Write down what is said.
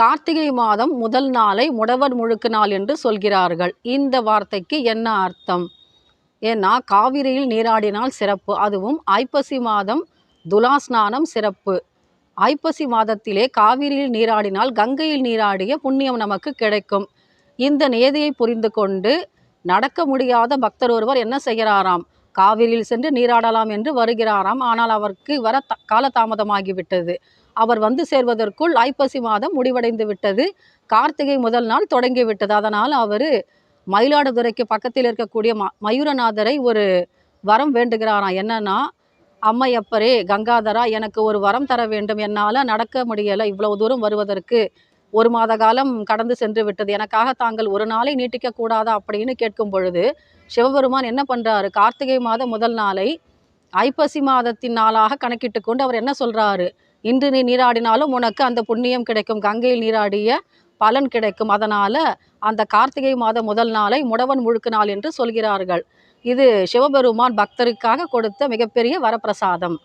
கார்த்திகை மாதம் முதல் நாளை முடவர் முழுக்கு நாள் என்று சொல்கிறார்கள். இந்த வார்த்தைக்கு என்ன அர்த்தம்? ஏன்னா காவிரியில் நீராடினால் சிறப்பு அதுவும் ஐப்பசி மாதம் துலா ஸ்நானம் சிறப்பு. ஐப்பசி மாதத்திலே காவிரியில் நீராடினால் கங்கையில் நீராடிய புண்ணியம் நமக்கு கிடைக்கும். இந்த நியதியை புரிந்து கொண்டு நடக்க முடியாத பக்தர் ஒருவர் என்ன செய்கிறாராம்? காவிரியில் சென்று நீராடலாம் என்று வருகிறாராம். ஆனால் அவருக்கு வர த காலதாமதமாகிவிட்டது. அவர் வந்து சேர்வதற்குள் ஐப்பசி மாதம் முடிவடைந்து விட்டது. கார்த்திகை முதல் நாள் தொடங்கி விட்டது அதனால் அவர் மயிலாடுதுறைக்கு பக்கத்தில் இருக்கக்கூடிய ம மயூரநாதரை ஒரு வரம் வேண்டுகிறாராம். என்னன்னா அம்மையப்பரே கங்காதரா எனக்கு ஒரு வரம் தர வேண்டும். என்னால் நடக்க முடியலை. இவ்வளவு தூரம் வருவதற்கு ஒரு மாத காலம் கடந்து சென்று விட்டது. எனக்காக தாங்கள் ஒரு நாளை நீட்டிக்க கூடாதா அப்படின்னு கேட்கும் பொழுது சிவபெருமான் என்ன பண்ணுறாரு கார்த்திகை மாதம் முதல் நாளை ஐப்பசி மாதத்தின் நாளாக கணக்கிட்டு கொண்டு அவர் என்ன சொல்கிறாரு இன்று நீ நீராடினாலும் உனக்கு அந்த புண்ணியம் கிடைக்கும். கங்கையில் நீராடிய பலன் கிடைக்கும். அதனால் அந்த கார்த்திகை மாதம் முதல் நாளை முடவன் முழுக்கு நாள் என்று சொல்கிறார்கள். இது சிவபெருமான் பக்தருக்காக கொடுத்த மிகப்பெரிய வரப்பிரசாதம்.